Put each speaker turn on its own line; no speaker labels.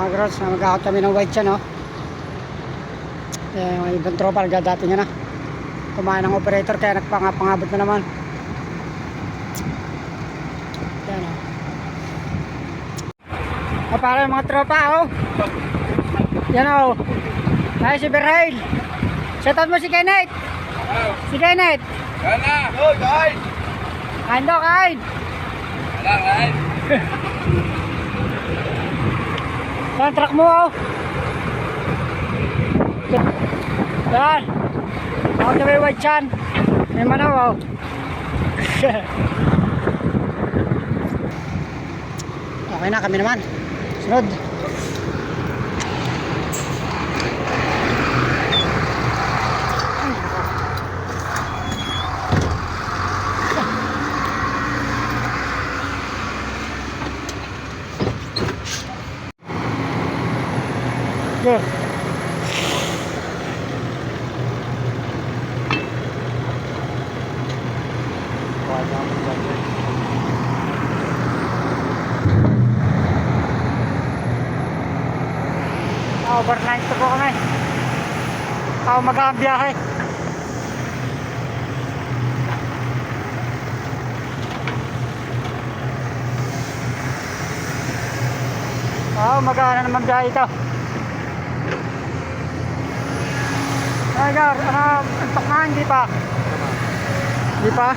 mga gross na mag-out kami ng white siya no? Eh, yung ibang tropa nagdadating na. Kumain ng operator kaya nagpangabot na naman. Yan o o para yung mga tropa oh. Yan o ay si Berhail shoutout mo si Kenneth. Si Kenneth!
Hoy, guys!
kain daw kain.
Wala, guys!
Yan, truck mo oh. Yan. Ako na may white chan. May manaw oh. okay na kami naman. Sunod. Good. Overnight po kami. Ako mag-aabiyahe. Oo, mag-aana naman biyahe ito. Ay, Gar, ano, antok na, hindi pa. Hindi pa?